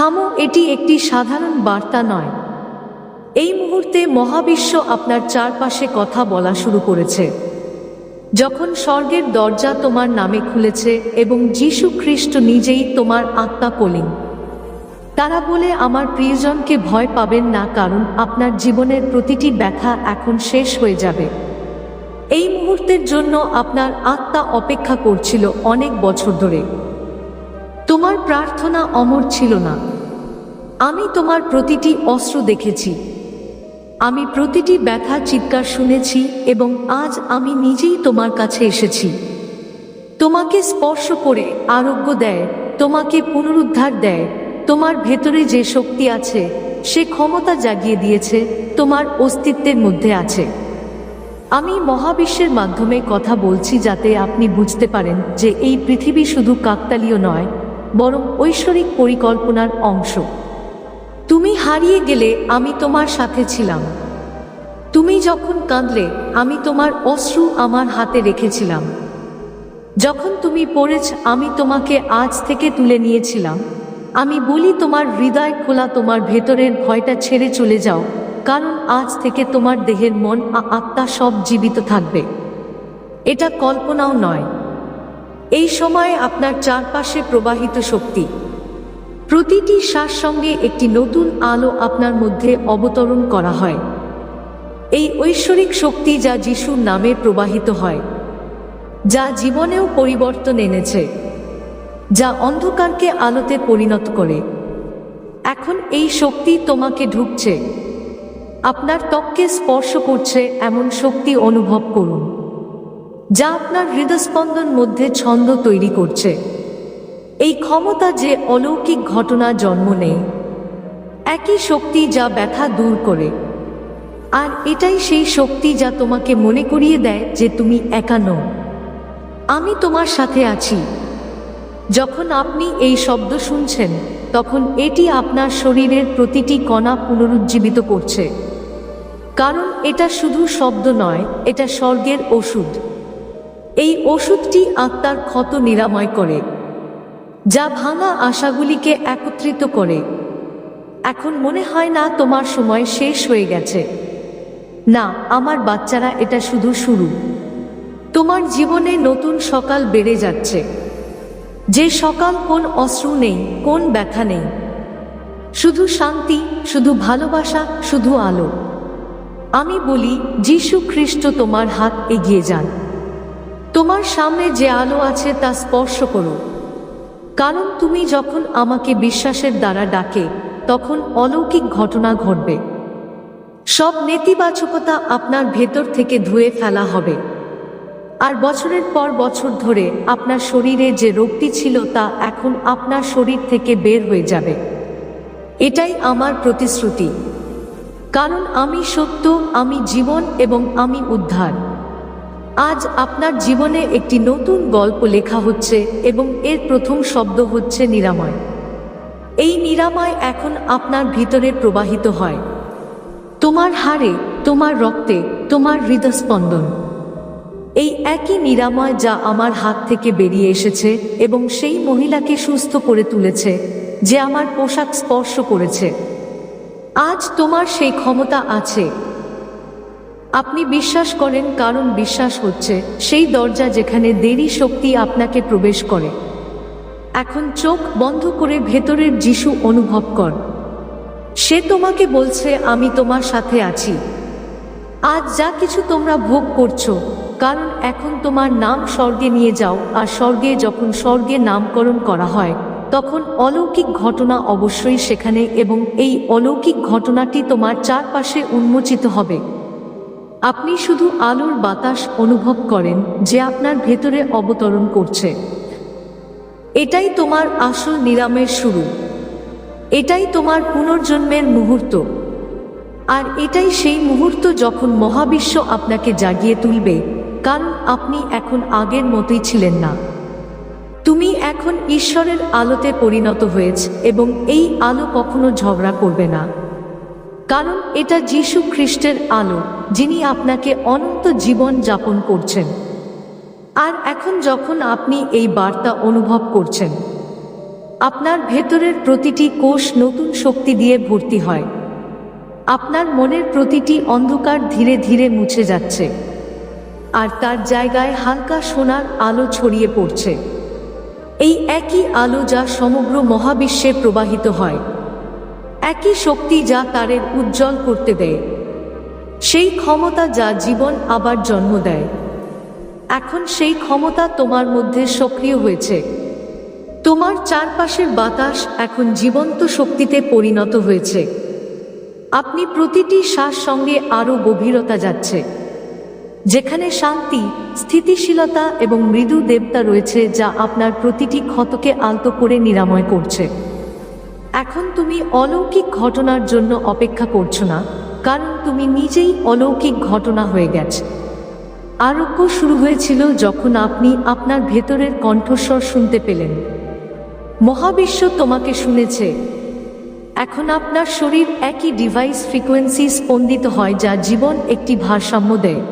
থামো এটি একটি সাধারণ বার্তা নয়। এই মুহূর্তে মহাবিশ্ব আপনার চারপাশে কথা বলা শুরু করেছে। যখন স্বর্গের দরজা তোমার নামে খুলেছে এবং যীশু খ্রিস্ট নিজেই তোমার আত্মা কলিং। তারা বলে, আমার প্রিয়জনকে ভয় পাবেন না, কারণ আপনার জীবনের প্রতিটি ব্যথা এখন শেষ হয়ে যাবে। এই মুহূর্তের জন্য আপনার আত্মা অপেক্ষা করছিল অনেক বছর ধরে। তোমার প্রার্থনা অমর ছিল না। আমি তোমার প্রতিটি অস্ত্র দেখেছি। আমি প্রতিটি ব্যথা চিৎকার শুনেছি এবং আজ আমি নিজেই তোমার কাছে এসেছি। তোমাকে স্পর্শ করে আরোগ্য দেয়, তোমাকে পুনরুদ্ধার দেয়। তোমার ভেতরে যে শক্তি আছে, সে ক্ষমতা জাগিয়ে দিয়েছে, তোমার অস্তিত্বের মধ্যে আছে। আমি মহাবিশ্বের মাধ্যমে কথা বলছি যাতে আপনি বুঝতে পারেন যে এই পৃথিবী শুধু কাকতালীয় নয় বরং ঐশ্বরিক পরিকল্পনার অংশ। তুমি হারিয়ে গেলে আমি তোমার সাথে ছিলাম। তুমি যখন কাঁদলে, আমি তোমার অশ্রু আমার হাতে রেখেছিলাম। যখন তুমি পড়েছ, আমি তোমাকে আজ থেকে তুলে নিয়েছিলাম। আমি বলি, তোমার হৃদয় খোলা, তোমার ভেতরের ভয়টা ছেড়ে চলে যাও, কারণ আজ থেকে তোমার দেহের মন আত্মা সব জীবিত থাকবে। এটা কল্পনাও নয়। এই সময় আপনার চারপাশে প্রবাহিত শক্তি। প্রতিটি শ্বাস সঙ্গে একটি নতুন আলো আপনার মধ্যে অবতরণ করা হয়। এই ঐশ্বরিক শক্তি যা যিশুর নামে প্রবাহিত হয়, যা জীবনেও পরিবর্তন এনেছে, যা অন্ধকারকে আলোতে পরিণত করে। এখন এই শক্তি তোমাকে ঢুকছে। আপনার ত্বককে স্পর্শ করছে এমন শক্তি অনুভব করুন। যা আপনার হৃদস্পন্দন মধ্যে ছন্দ তৈরি করছে। এই ক্ষমতা যে অলৌকিক ঘটনা জন্ম নেয়, একই শক্তি যা ব্যথা দূর করে। আর এটাই সেই শক্তি যা তোমাকে মনে করিয়ে দেয় যে তুমি একা নও। আমি তোমার সাথে আছি। যখন আপনি এই শব্দ শুনছেন, তখন এটি আপনার শরীরের প্রতিটি কণা পুনরুজ্জীবিত করছে। কারণ এটা শুধু শব্দ নয়, এটা স্বর্গের ওষুধ। এই ওষুধটি আত্মার ক্ষত নিরাময় করে, যা ভাঙা আশাগুলিকে একত্রিত করে। এখন মনে হয় না তোমার সময় শেষ হয়ে গেছে। না, আমার বাচ্চারা এটা শুধু শুরু। তোমার জীবনে নতুন সকাল বেড়ে যাচ্ছে। যে সকাল কোন অশ্রু নেই, কোন ব্যথা নেই। শুধু শান্তি, শুধু ভালোবাসা, শুধু আলো। আমি বলি, যীশু খ্রিস্ট তোমার হাত এগিয়ে যান। তোমার সামনে যে আলো আছে তা স্পর্শ করো। কারণ তুমি যখন আমাকে বিশ্বাসের দ্বারা ডাকে, তখন অলৌকিক ঘটনা ঘটবে। সব নেতিবাচকতা আপনার ভেতর থেকে ধুয়ে ফেলা হবে। আর বছরের পর বছর ধরে আপনার শরীরে যে রোগটি ছিল তা এখন আপনার শরীর থেকে বের হয়ে যাবে। এটাই আমার প্রতিশ্রুতি। কারণ আমি সত্য, আমি জীবন এবং আমি উদ্ধার। আজ আপনার জীবনে একটি নতুন গল্প লেখা হচ্ছে এবং এর প্রথম শব্দ হচ্ছে নিরাময়। এই নিরাময় এখন আপনার ভিতরে প্রবাহিত হয়। তোমার হাড়ে, তোমার রক্তে, তোমার হৃদস্পন্দন। এই একই নিরাময় যা আমার হাত থেকে বেরিয়ে এসেছে এবং সেই মহিলাকে সুস্থ করে তুলেছে, যে আমার পোশাক স্পর্শ করেছে। আজ তোমার সেই ক্ষমতা আছে আপনি বিশ্বাস করেন, কারণ বিশ্বাস হচ্ছে সেই দরজা যেখানে দেরি শক্তি আপনাকে প্রবেশ করে। এখন চোখ বন্ধ করে ভেতরের যিশু অনুভব কর। সে তোমাকে বলছে, আমি তোমার সাথে আছি। আজ যা কিছু তোমরা ভোগ করছ, কারণ এখন তোমার নাম স্বর্গে নিয়ে যাও, আর স্বর্গে যখন স্বর্গে নামকরণ করা হয়, তখন অলৌকিক ঘটনা অবশ্যই সেখানে এবং এই অলৌকিক ঘটনাটি তোমার চারপাশে উন্মোচিত হবে। আপনি শুধু আলোর বাতাস অনুভব করেন যে আপনার ভেতরে অবতরণ করছে। এটাই তোমার আসল নিরামের শুরু। এটাই তোমার পুনর্জন্মের মুহূর্ত। আর এটাই সেই মুহূর্ত যখন মহাবিশ্ব আপনাকে জাগিয়ে তুলবে, কারণ আপনি এখন আগের মতোই ছিলেন না। তুমি এখন ঈশ্বরের আলোতে পরিণত হয়েছ এবং এই আলো কখনো ঝগড়া করবে না। কারণ এটা যীশু খ্রিস্টের আলো, যিনি আপনাকে অনন্ত জীবন যাপন করছেন। আর এখন যখন আপনি এই বার্তা অনুভব করছেন, আপনার ভেতরের প্রতিটি কোষ নতুন শক্তি দিয়ে ভর্তি হয়। আপনার মনের প্রতিটি অন্ধকার ধীরে ধীরে মুছে যাচ্ছে। আর তার জায়গায় হালকা সোনার আলো ছড়িয়ে পড়ছে। এই একই আলো যা সমগ্র মহাবিশ্বে প্রবাহিত হয়। একই শক্তি যা তারের উজ্জ্বল করতে দেয়। সেই ক্ষমতা যা জীবন আবার জন্ম দেয়। এখন সেই ক্ষমতা তোমার মধ্যে সক্রিয় হয়েছে। তোমার চারপাশের বাতাস এখন জীবন্ত শক্তিতে পরিণত হয়েছে। আপনি প্রতিটি শ্বাস সঙ্গে আরও গভীরতা যাচ্ছে। যেখানে শান্তি, স্থিতিশীলতা এবং মৃদু দেবতা রয়েছে যা আপনার প্রতিটি ক্ষতকে আলতো করে নিরাময় করছে। এখন তুমি অলৌকিক ঘটনার জন্য অপেক্ষা করছ না, কারণ তুমি নিজেই অলৌকিক ঘটনা হয়ে গেছে। আরোগ্য শুরু হয়েছিল যখন আপনি আপনার ভেতরের কণ্ঠস্বর শুনতে পেলেন। মহাবিশ্ব তোমাকে শুনেছে। এখন আপনার শরীর একই ডিভাইস ফ্রিকোয়েন্সি স্পন্দিত হয় যা জীবন একটি ভারসাম্য দেয়।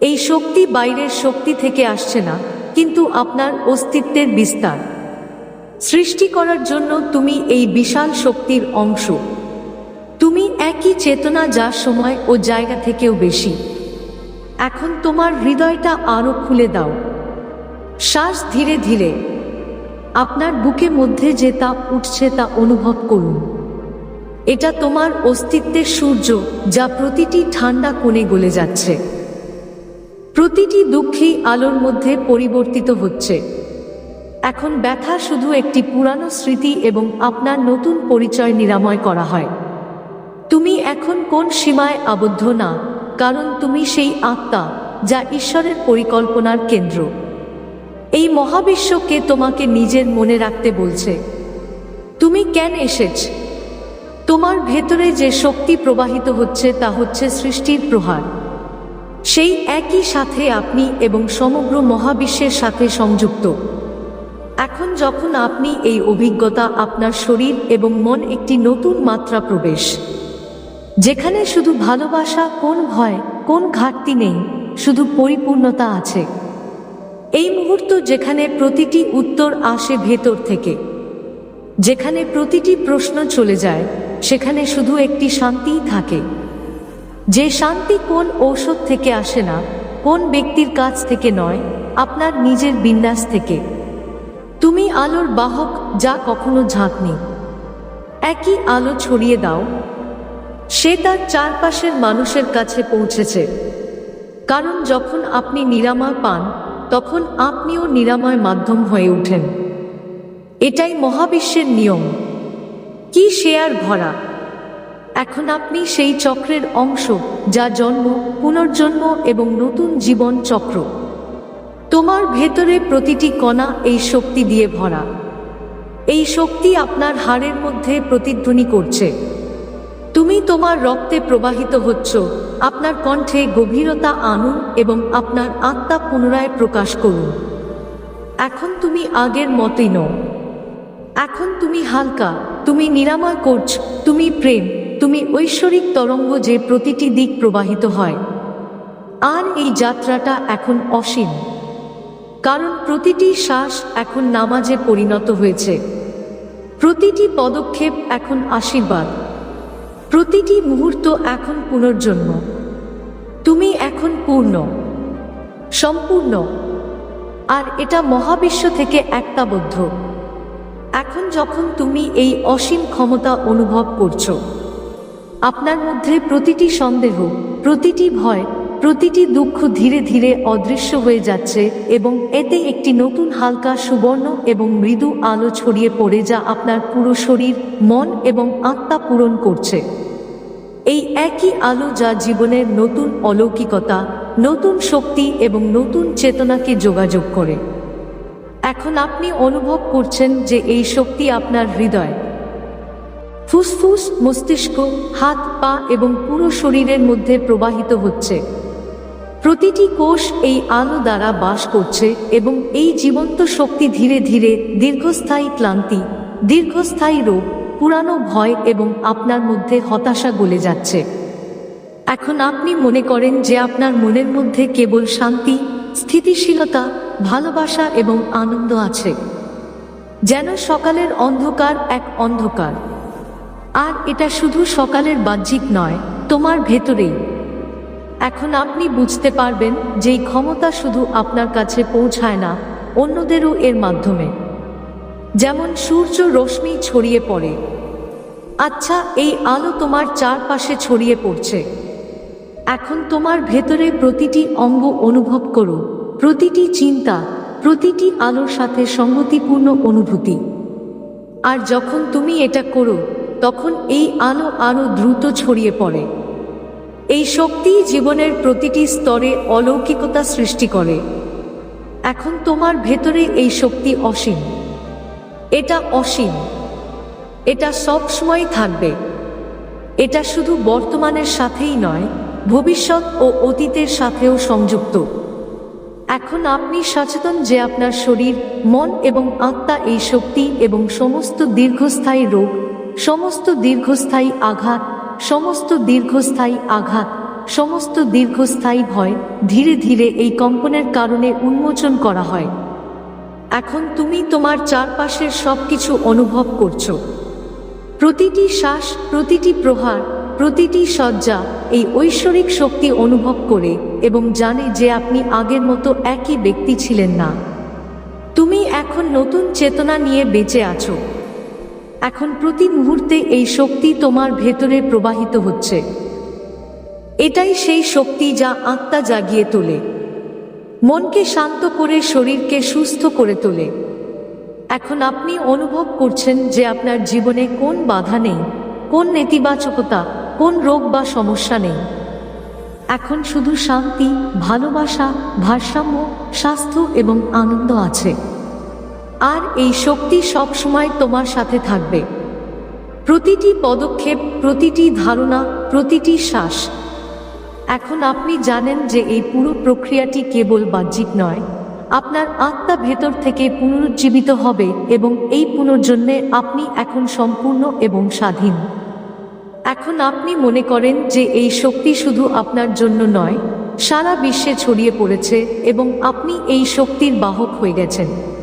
এই শক্তি বাইরের শক্তি থেকে আসছে না, কিন্তু আপনার অস্তিত্বের বিস্তার। সৃষ্টি করার জন্য তুমি এই বিশাল শক্তির অংশ। তুমি একই চেতনা যা সময় ও জায়গা থেকেও বেশি। এখন তোমার হৃদয়টা আরও খুলে দাও। শ্বাস ধীরে ধীরে আপনার বুকে মধ্যে যে তা উঠছে তা অনুভব করুন। এটা তোমার অস্তিত্বের সূর্য যা প্রতিটি ঠান্ডা কোণে গলে যাচ্ছে। প্রতিটি দুঃখী আলোর মধ্যে পরিবর্তিত হচ্ছে। এখন ব্যথা শুধু একটি পুরানো স্মৃতি এবং আপনার নতুন পরিচয় নিরাময় করা হয়। তুমি এখন কোন সীমায় আবদ্ধ না, কারণ তুমি সেই আত্মা যা ঈশ্বরের পরিকল্পনার কেন্দ্র। এই মহাবিশ্বকে তোমাকে নিজের মনে রাখতে বলছে। তুমি কেন এসেছ? তোমার ভেতরে যে শক্তি প্রবাহিত হচ্ছে তা হচ্ছে সৃষ্টির প্রহার। সেই একই সাথে আপনি এবং সমগ্র মহাবিশ্বের সাথে সংযুক্ত। এখন যখন আপনি এই অভিজ্ঞতা আপনার শরীর এবং মন একটি নতুন মাত্রা প্রবেশ, যেখানে শুধু ভালোবাসা, কোন ভয়, কোন ঘাটতি নেই, শুধু পরিপূর্ণতা আছে। এই মুহূর্ত যেখানে প্রতিটি উত্তর আসে ভেতর থেকে, যেখানে প্রতিটি প্রশ্ন চলে যায়, সেখানে শুধু একটি শান্তিই থাকে। যে শান্তি কোন ঔষধ থেকে আসে না, কোন ব্যক্তির কাছ থেকে নয়, আপনার নিজের বিন্যাস থেকে। তুমি আলোর বাহক যা কখনো ঝাঁকনি। একই আলো ছড়িয়ে দাও। সে তার চারপাশের মানুষের কাছে পৌঁছেছে। কারণ যখন আপনি নিরাময় পান, তখন আপনিও নিরাময় মাধ্যম হয়ে ওঠেন। এটাই মহাবিশ্বের নিয়ম। কি শেয়ার ভরা। এখন আপনি সেই চক্রের অংশ যা জন্ম, পুনর্জন্ম এবং নতুন জীবন চক্র। তোমার ভেতরে প্রতিটি কণা এই শক্তি দিয়ে ভরা। এই শক্তি আপনার হাড়ের মধ্যে প্রতিধ্বনি করছে। তুমি তোমার রক্তে প্রবাহিত হচ্ছ, আপনার কণ্ঠে গভীরতা আনুন এবং আপনার আত্মা পুনরায় প্রকাশ করুন। এখন তুমি আগের মতই নও। এখন তুমি হালকা, তুমি নিরাময় করছ, তুমি প্রেম, তুমি ঐশ্বরিক তরঙ্গ যে প্রতিটি দিক প্রবাহিত হয়। আর এই যাত্রাটা এখন অসীম। কারণ প্রতিটি শ্বাস এখন নামাজে পরিণত হয়েছে। প্রতিটি পদক্ষেপ এখন আশীর্বাদ। প্রতিটি মুহূর্ত এখন পুনর্জন্ম। তুমি এখন পূর্ণ। সম্পূর্ণ। আর এটা মহাবিশ্ব থেকে একতাবদ্ধ। এখন যখন তুমি এই অসীম ক্ষমতা অনুভব করছ, আপনার মধ্যে প্রতিটি সন্দেহ, প্রতিটি ভয় প্রতিটি দুঃখ ধীরে ধীরে অদৃশ্য হয়ে যাচ্ছে এবং এতে একটি নতুন হালকা সুবর্ণ এবং মৃদু আলো ছড়িয়ে পড়ে যা আপনার পুরো শরীর, মন এবং আত্মা পূরণ করছে। এই একই আলো যা জীবনের নতুন অলৌকিকতা, নতুন শক্তি এবং নতুন চেতনাকে যোগাযোগ করে। এখন আপনি অনুভব করছেন যে এই শক্তি আপনার হৃদয়। ফুসফুস মস্তিষ্ক, হাত, পা এবং পুরো শরীরের মধ্যে প্রবাহিত হচ্ছে। প্রতিটি কোষ এই আলো দ্বারা বাস করছে এবং এই জীবন্ত শক্তি ধীরে ধীরে দীর্ঘস্থায়ী ক্লান্তি, দীর্ঘস্থায়ী রোগ, পুরানো ভয় এবং আপনার মধ্যে হতাশা গলে যাচ্ছে। এখন আপনি মনে করেন যে আপনার মনের মধ্যে কেবল শান্তি, স্থিতিশীলতা, ভালোবাসা এবং আনন্দ আছে। যেন সকালের অন্ধকার এক অন্ধকার। আর এটা শুধু সকালের বাহ্যিক নয়, তোমার ভেতরেই। এখন আপনি বুঝতে পারবেন যে এই ক্ষমতা শুধু আপনার কাছে পৌঁছায় না, অন্যদেরও এর মাধ্যমে। যেমন সূর্য রশ্মি ছড়িয়ে পড়ে। আচ্ছা এই আলো তোমার চারপাশে ছড়িয়ে পড়ছে। এখন তোমার ভেতরে প্রতিটি অঙ্গ অনুভব করো। প্রতিটি চিন্তা, প্রতিটি আলোর সাথে সঙ্গতিপূর্ণ অনুভূতি। আর যখন তুমি এটা করো, তখন এই আলো আরও দ্রুত ছড়িয়ে পড়ে। এই শক্তি জীবনের প্রতিটি স্তরে অলৌকিকতা সৃষ্টি করে। এখন তোমার ভেতরে এই শক্তি অসীম। এটা অসীম। এটা সব সময় থাকবে। এটা শুধু বর্তমানের সাথেই নয়, ভবিষ্যৎ ও অতীতের সাথেও সংযুক্ত। এখন আপনি সচেতন যে আপনার শরীর, মন এবং আত্মা এই শক্তি এবং সমস্ত দীর্ঘস্থায়ী রোগ, সমস্ত দীর্ঘস্থায়ী আঘাত সমস্ত দীর্ঘস্থায়ী আঘাত, সমস্ত দীর্ঘস্থায়ী ভয় ধীরে ধীরে এই কম্পনের কারণে উন্মোচন করা হয়। এখন তুমি তোমার চারপাশের সব কিছু অনুভব করছ। প্রতিটি শ্বাস, প্রতিটি প্রহার, প্রতিটি শয্যা এই ঐশ্বরিক শক্তি অনুভব করে এবং জানে যে আপনি আগের মতো একই ব্যক্তি ছিলেন না। তুমি এখন নতুন চেতনা নিয়ে বেঁচে আছো। এখন প্রতি মুহূর্তে এই শক্তি তোমার ভেতরে প্রবাহিত হচ্ছে। এটাই সেই শক্তি যা আত্মা জাগিয়ে তোলে। মনকে শান্ত করে, শরীরকে সুস্থ করে তোলে। এখন আপনি অনুভব করছেন যে আপনার জীবনে কোন বাধা নেই, কোন নেতিবাচকতা, কোন রোগ বা সমস্যা নেই। এখন শুধু শান্তি, ভালোবাসা, ভারসাম্য, স্বাস্থ্য এবং আনন্দ আছে। আর এই শক্তি সব সময় তোমার সাথে থাকবে। প্রতিটি পদক্ষেপ, প্রতিটি ধারণা, প্রতিটি শ্বাস। এখন আপনি জানেন যে এই পুরো প্রক্রিয়াটি কেবল বাহ্যিক নয়। আপনার আত্মা ভেতর থেকে পুনরুজ্জীবিত হবে এবং এই পুনর্জন্মে আপনি এখন সম্পূর্ণ এবং স্বাধীন। এখন আপনি মনে করেন যে এই শক্তি শুধু আপনার জন্য নয়, সারা বিশ্বে ছড়িয়ে পড়েছে এবং আপনি এই শক্তির বাহক হয়ে গেছেন।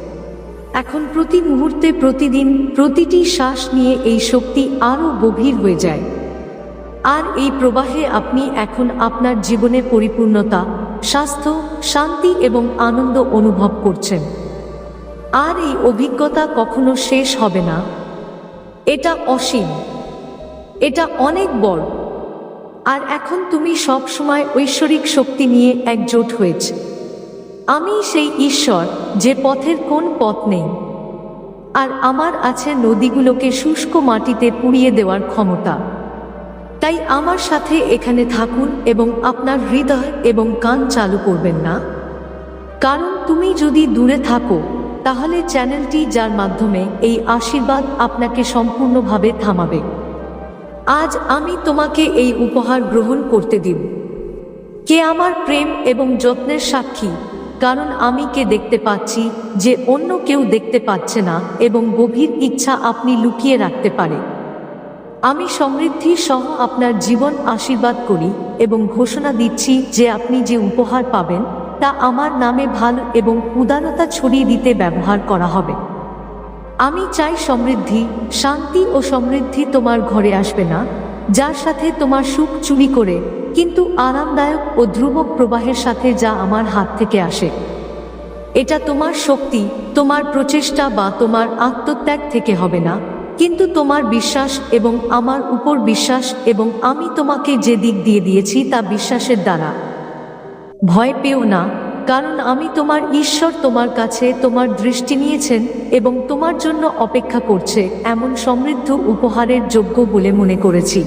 এখন প্রতি মুহূর্তে, প্রতিদিন, প্রতিটি শ্বাস নিয়ে এই শক্তি আরও গভীর হয়ে যায়। আর এই প্রবাহে আপনি এখন আপনার জীবনে পরিপূর্ণতা, স্বাস্থ্য, শান্তি এবং আনন্দ অনুভব করছেন। আর এই অভিজ্ঞতা কখনো শেষ হবে না। এটা অসীম। এটা অনেক বড়। আর এখন তুমি সব সময় ঐশ্বরিক শক্তি নিয়ে একজোট হয়েছে। আমি সেই ঈশ্বর যে পথের কোন পথ নেই। আর আমার আছে নদীগুলোকে শুষ্ক মাটিতে পুড়িয়ে দেওয়ার ক্ষমতা। তাই আমার সাথে এখানে থাকুন এবং আপনার হৃদয় এবং কান চালু করবেন না। কারণ তুমি যদি দূরে থাকো, তাহলে চ্যানেলটি যার মাধ্যমে এই আশীর্বাদ আপনাকে সম্পূর্ণভাবে থামাবে। আজ আমি তোমাকে এই উপহার গ্রহণ করতে দিব। কে আমার প্রেম এবং যত্নের সাক্ষী কারণ আমি কে দেখতে পাচ্ছি যে অন্য কেউ দেখতে পাচ্ছে না এবং গভীর ইচ্ছা আপনি লুকিয়ে রাখতে পারে। আমি সমৃদ্ধি সহ আপনার জীবন আশীর্বাদ করি এবং ঘোষণা দিচ্ছি যে আপনি যে উপহার পাবেন, তা আমার নামে ভালো এবং উদারতা ছড়িয়ে দিতে ব্যবহার করা হবে। আমি চাই সমৃদ্ধি, শান্তি ও সমৃদ্ধি তোমার ঘরে আসবে না। যার সাথে তোমার সুখ চুরি করে, কিন্তু আরামদায়ক ও ধ্রুব প্রবাহের সাথে যা আমার হাত থেকে আসে। এটা তোমার শক্তি, তোমার প্রচেষ্টা বা তোমার আত্মত্যাগ থেকে হবে না, কিন্তু তোমার বিশ্বাস এবং আমার উপর বিশ্বাস এবং আমি তোমাকে যে দিক দিয়ে দিয়েছি তা বিশ্বাসের দ্বারা। ভয় পেও না কারণ আমি তোমার ঈশ্বর তোমার কাছে তোমার দৃষ্টি নিয়েছেন এবং তোমার জন্য অপেক্ষা করছে, এমন সমৃদ্ধ উপহারের যোগ্য বলে মনে করেছি।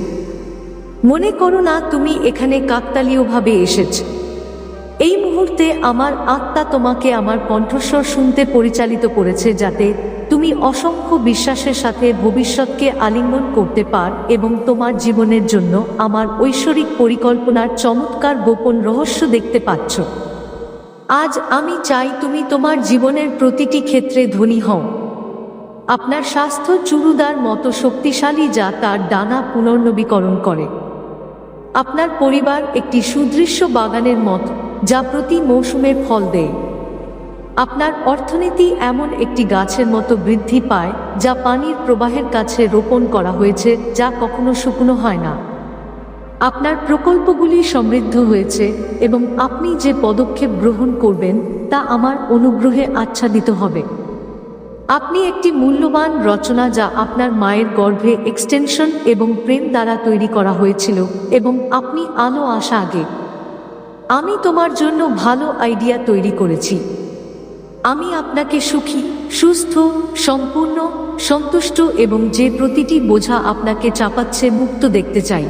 মনে করো না তুমি এখানে কাকতালীয়ভাবে এসেছ। এই মুহূর্তে আমার আত্মা তোমাকে আমার কণ্ঠস্বর শুনতে পরিচালিত করেছে যাতে তুমি অসংখ্য বিশ্বাসের সাথে ভবিষ্যৎকে আলিঙ্গন করতে পার এবং তোমার জীবনের জন্য আমার ঐশ্বরিক পরিকল্পনার চমৎকার গোপন রহস্য দেখতে পাচ্ছ। আজ আমি চাই তুমি তোমার জীবনের প্রতিটি ক্ষেত্রে ধনী হও। আপনার স্বাস্থ্য চুরুদার মতো শক্তিশালী যা তার ডানা পুনর্নবীকরণ করে। আপনার পরিবার একটি সুদৃশ্য বাগানের মত যা প্রতি মৌসুমে ফল দেয়। আপনার অর্থনীতি এমন একটি গাছের মতো বৃদ্ধি পায় যা পানির প্রবাহের কাছে রোপণ করা হয়েছে যা কখনো শুকনো হয় না। আপনার প্রকল্পগুলি সমৃদ্ধ হয়েছে এবং আপনি যে পদক্ষেপ গ্রহণ করবেন তা আমার অনুগ্রহে আচ্ছাদিত হবে। আপনি একটি মূল্যবান রচনা যা আপনার মায়ের গর্ভে এক্সটেনশন এবং প্রেম দ্বারা তৈরি করা হয়েছিল এবং আপনি আলো আসা আগে। আমি তোমার জন্য ভালো আইডিয়া তৈরি করেছি। আমি আপনাকে সুখী, সুস্থ, সম্পূর্ণ, সন্তুষ্ট এবং যে প্রতিটি বোঝা আপনাকে চাপাচ্ছে মুক্ত দেখতে চাই।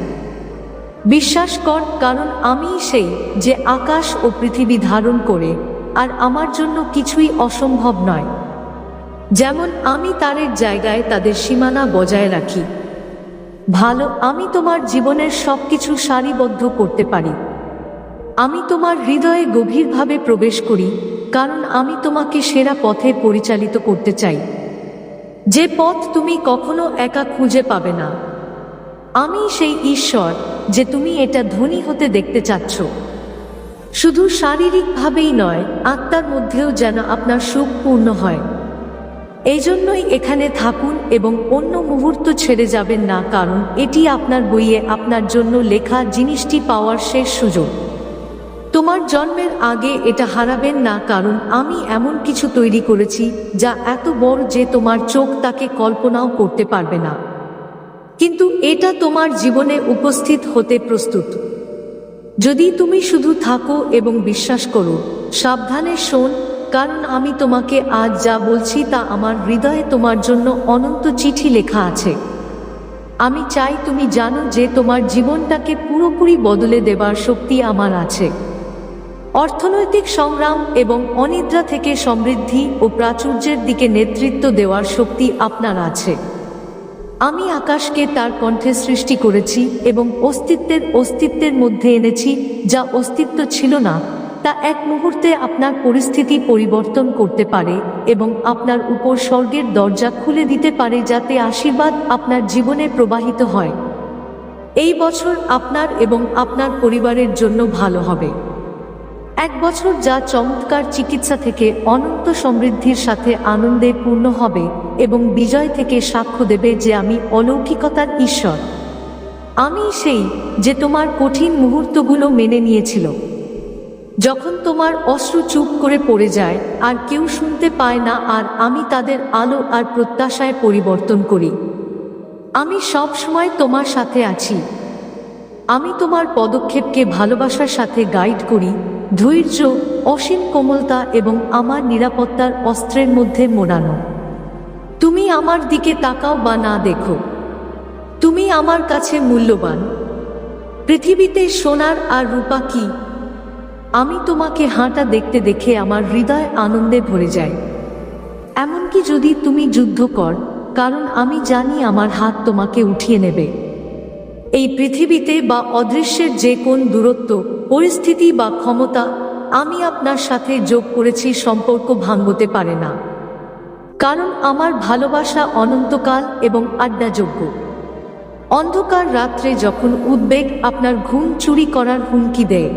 বিশ্বাস কর, কারণ আমি সেই যে আকাশ ও পৃথিবী ধারণ করে, আর আমার জন্য কিছুই অসম্ভব নয়। যেমন আমি তারের জায়গায় তাদের সীমানা বজায় রাখি, ভালো আমি তোমার জীবনের সব কিছু সারিবদ্ধ করতে পারি। আমি তোমার হৃদয়ে গভীরভাবে প্রবেশ করি, কারণ আমি তোমাকে সেরা পথে পরিচালিত করতে চাই। যে পথ তুমি কখনো একা খুঁজে পাবে না। আমি সেই ঈশ্বর যে তুমি এটা ধনী হতে দেখতে চাচ্ছ। শুধু শারীরিকভাবেই নয়, আত্মার মধ্যেও যেন আপনার সুখ পূর্ণ হয়। এই জন্যই এখানে থাকুন এবং অন্য মুহূর্ত ছেড়ে যাবেন না, কারণ এটি আপনার বইয়ে আপনার জন্য লেখা জিনিসটি পাওয়ার শেষ সুযোগ। তোমার জন্মের আগে এটা হারাবেন না, কারণ আমি এমন কিছু তৈরি করেছি যা এত বড় যে তোমার চোখ তাকে কল্পনাও করতে পারবে না। কিন্তু এটা তোমার জীবনে উপস্থিত হতে প্রস্তুত। যদি তুমি শুধু থাকো এবং বিশ্বাস করো, সাবধানে শোন, কারণ আমি তোমাকে আজ যা বলছি তা আমার হৃদয়ে তোমার জন্য অনন্ত চিঠি লেখা আছে। আমি চাই তুমি জানো যে তোমার জীবনটাকে পুরোপুরি বদলে দেবার শক্তি আমার আছে। অর্থনৈতিক সংগ্রাম এবং অনিদ্রা থেকে সমৃদ্ধি ও প্রাচুর্যের দিকে নেতৃত্ব দেওয়ার শক্তি আপনার আছে। আমি আকাশকে তার কণ্ঠে সৃষ্টি করেছি এবং অস্তিত্বের অস্তিত্বের মধ্যে এনেছি যা অস্তিত্ব ছিল না, তা এক মুহূর্তে আপনার পরিস্থিতি পরিবর্তন করতে পারে এবং আপনার উপর স্বর্গের দরজা খুলে দিতে পারে যাতে আশীর্বাদ আপনার জীবনে প্রবাহিত হয়। এই বছর আপনার এবং আপনার পরিবারের জন্য ভালো হবে। এক বছর যা চমৎকার চিকিৎসা থেকে অনন্ত সমৃদ্ধির সাথে আনন্দে পূর্ণ হবে এবং বিজয় থেকে সাক্ষ্য দেবে যে আমি অলৌকিকতার ঈশ্বর। আমি সেই যে তোমার কঠিন মুহূর্তগুলো মেনে নিয়েছিল। যখন তোমার অশ্রু চুপ করে পড়ে যায়, আর কেউ শুনতে পায় না, আর আমি তাদের আলো আর প্রত্যাশায় পরিবর্তন করি। আমি সব সময় তোমার সাথে আছি। আমি তোমার পদক্ষেপকে ভালোবাসার সাথে গাইড করি ধৈর্য, অসীম কোমলতা এবং আমার নিরাপত্তার অস্ত্রের মধ্যে মোড়ানো। তুমি আমার দিকে তাকাও বা না দেখো। তুমি আমার কাছে মূল্যবান। পৃথিবীতে সোনার আর রূপা কি? আমি তোমাকে হাঁটা দেখতে দেখে আমার হৃদয় আনন্দে ভরে যায়। এমনকি যদি তুমি যুদ্ধ কর, কারণ আমি জানি আমার হাত তোমাকে উঠিয়ে নেবে। এই পৃথিবীতে বা অদৃশ্যের যে কোন দূরত্ব পরিস্থিতি বা ক্ষমতা আমি আপনার সাথে যোগ করেছি সম্পর্ক ভাঙ্গতে পারে না। কারণ আমার ভালোবাসা অনন্তকাল এবং আড্ডাযোগ্য অন্ধকার রাত্রে যখন উদ্বেগ আপনার ঘুম চুরি করার হুমকি দেয়,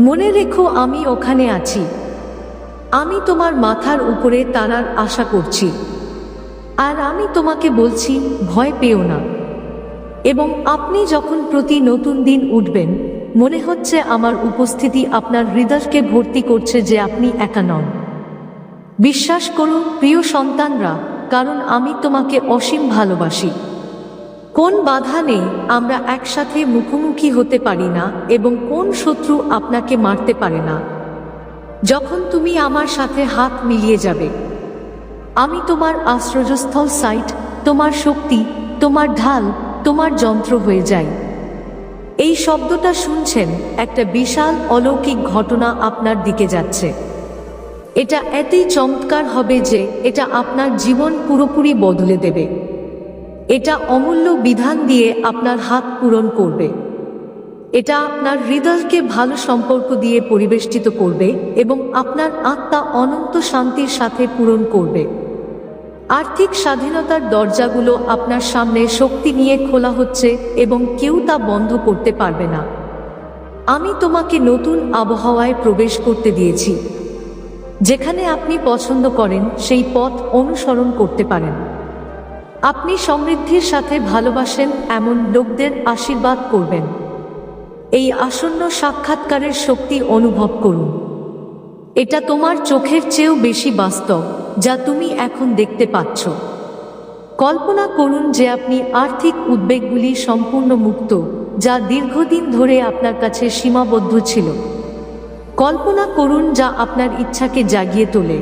মনে রেখো আমি ওখানে আছি। আমি তোমার মাথার উপরে তারার আশা করছি। আর আমি তোমাকে বলছি, ভয় পেও না। এবং আপনি যখন প্রতি নতুন দিন উঠবেন মনে হচ্ছে আমার উপস্থিতি আপনার হৃদয়কে ভর্তি করছে যে আপনি একা নন। বিশ্বাস করো প্রিয় সন্তানরা, কারণ আমি তোমাকে অসীম ভালোবাসি। কোন বাধা নেই, আমরা একসাথে মুখোমুখি হতে পারি না এবং কোন শত্রু আপনাকে মারতে পারে না। যখন তুমি আমার সাথে হাত মিলিয়ে যাবে, আমি তোমার আশ্রয়স্থল সাইট, তোমার শক্তি, তোমার ঢাল, তোমার যন্ত্র হয়ে যাই। এই শব্দটা শুনছেন একটা বিশাল অলৌকিক ঘটনা আপনার দিকে যাচ্ছে। এটা এতই চমৎকার হবে যে এটা আপনার জীবন পুরোপুরি বদলে দেবে। এটা অমূল্য বিধান দিয়ে আপনার হাত পূরণ করবে। এটা আপনার হৃদয়কে ভালো সম্পর্ক দিয়ে পরিবেষ্টিত করবে এবং আপনার আত্মা অনন্ত শান্তির সাথে পূরণ করবে। আর্থিক স্বাধীনতার দরজাগুলো আপনার সামনে শক্তি নিয়ে খোলা হচ্ছে এবং কেউ তা বন্ধ করতে পারবে না। আমি তোমাকে নতুন আবহাওয়ায় প্রবেশ করতে দিয়েছি। যেখানে আপনি পছন্দ করেন, সেই পথ অনুসরণ করতে পারেন। আপনি সমৃদ্ধির সাথে ভালোবাসেন, এমন লোকদের আশীর্বাদ করবেন। এই আসন্ন সাক্ষাৎকারের শক্তি অনুভব করুন। এটা তোমার চোখের চেয়েও বেশি বাস্তব, যা তুমি এখন দেখতে পাচ্ছ। কল্পনা করুন যে আপনি আর্থিক উদ্বেগগুলি সম্পূর্ণ মুক্ত, যা দীর্ঘদিন ধরে আপনার কাছে সীমাবদ্ধ ছিল। কল্পনা করুন যা আপনার ইচ্ছাকে জাগিয়ে তোলে।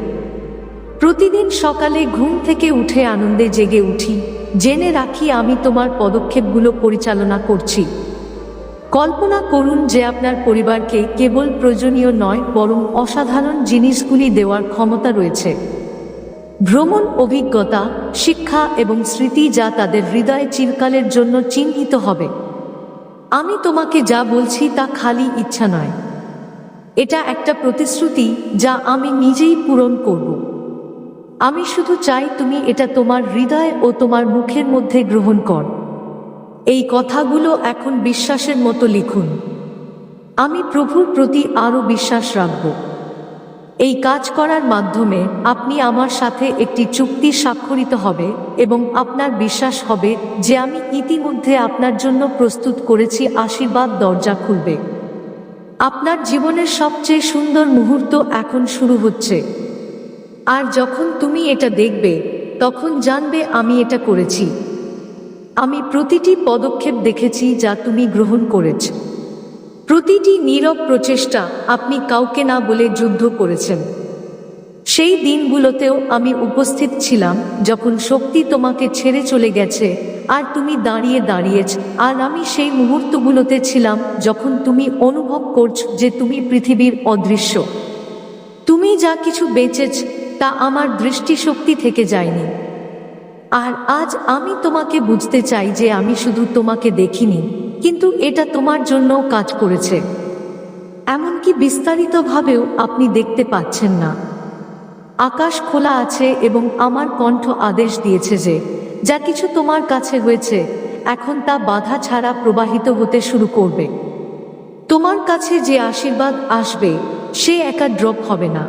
প্রতিদিন সকালে ঘুম থেকে উঠে আনন্দে জেগে উঠি, জেনে রাখি আমি তোমার পদক্ষেপগুলো পরিচালনা করছি। কল্পনা করুন যে আপনার পরিবারকে কেবল প্রয়োজনীয় নয়, বরং অসাধারণ জিনিসগুলি দেওয়ার ক্ষমতা রয়েছে। ভ্রমণ অভিজ্ঞতা, শিক্ষা এবং স্মৃতি যা তাদের হৃদয়ে চিরকালের জন্য চিহ্নিত হবে। আমি তোমাকে যা বলছি তা খালি ইচ্ছা নয়। এটা একটা প্রতিশ্রুতি যা আমি নিজেই পূরণ করব। আমি শুধু চাই তুমি এটা তোমার হৃদয় ও তোমার মুখের মধ্যে গ্রহণ কর। এই কথাগুলো এখন বিশ্বাসের মতো লিখুন। আমি প্রভুর প্রতি আরও বিশ্বাস রাখব। এই কাজ করার মাধ্যমে আপনি আমার সাথে একটি চুক্তি স্বাক্ষরিত হবে এবং আপনার বিশ্বাস হবে যে আমি ইতিমধ্যে আপনার জন্য প্রস্তুত করেছি আশীর্বাদ দরজা খুলবে। আপনার জীবনের সবচেয়ে সুন্দর মুহূর্ত এখন শুরু হচ্ছে। আর যখন তুমি এটা দেখবে, তখন জানবে আমি এটা করেছি। আমি প্রতিটি পদক্ষেপ দেখেছি যা তুমি গ্রহণ করেছ। প্রতিটি নীরব প্রচেষ্টা আপনি কাউকে না বলে যুদ্ধ করেছেন। সেই দিনগুলোতেও আমি উপস্থিত ছিলাম যখন শক্তি তোমাকে ছেড়ে চলে গেছে আর তুমি দাঁড়িয়ে দাঁড়িয়েছ। আর আমি সেই মুহূর্তগুলোতে ছিলাম যখন তুমি অনুভব করছ যে তুমি পৃথিবীর অদৃশ্য। তুমি যা কিছু বেঁচেছ তা আমার দৃষ্টিশক্তি থেকে যায়নি। আর আজ আমি তোমাকে বুঝতে চাই যে আমি শুধু তোমাকে দেখিনি, কিন্তু এটা তোমার জন্যও কাজ করেছে। এমনকি বিস্তারিতভাবেও আপনি দেখতে পাচ্ছেন না। আকাশ খোলা আছে এবং আমার কণ্ঠ আদেশ দিয়েছে যে, যা কিছু তোমার কাছে হয়েছে, এখন তা বাধা ছাড়া প্রবাহিত হতে শুরু করবে। তোমার কাছে যে আশীর্বাদ আসবে, সে একা ড্রপ হবে না।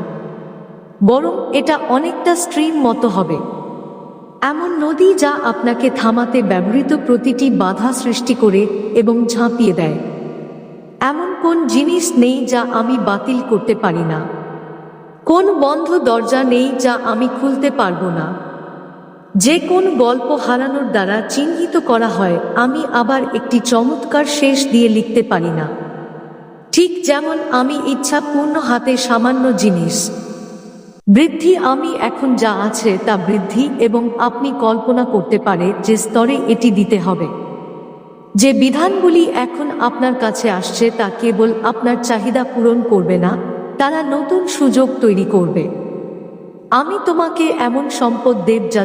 বরং এটা অনেকটা স্ট্রিম মতো হবে। এমন নদী যা আপনাকে থামাতে ব্যবহৃত প্রতিটি বাধা সৃষ্টি করে এবং ঝাঁপিয়ে দেয়। এমন কোন জিনিস নেই যা আমি বাতিল করতে পারি না। কোন বন্ধ দরজা নেই যা আমি খুলতে পারব না। যে কোন গল্প হারানোর দ্বারা চিহ্নিত করা হয়, আমি আবার একটি চমৎকার শেষ দিয়ে লিখতে পারি না। ঠিক যেমন আমি ইচ্ছা পূর্ণ হাতে সামান্য জিনিস বৃদ্ধি আমি এখন যা আছে তা বৃদ্ধি এবং আপনি কল্পনা করতে পারে যে স্তরে এটি দিতে হবে। যে বিধানগুলি এখন আপনার কাছে আসছে তা কেবল আপনার চাহিদা পূরণ করবে না, তারা নতুন সুযোগ তৈরি করবে। আমি তোমাকে এমন সম্পদ দেব যা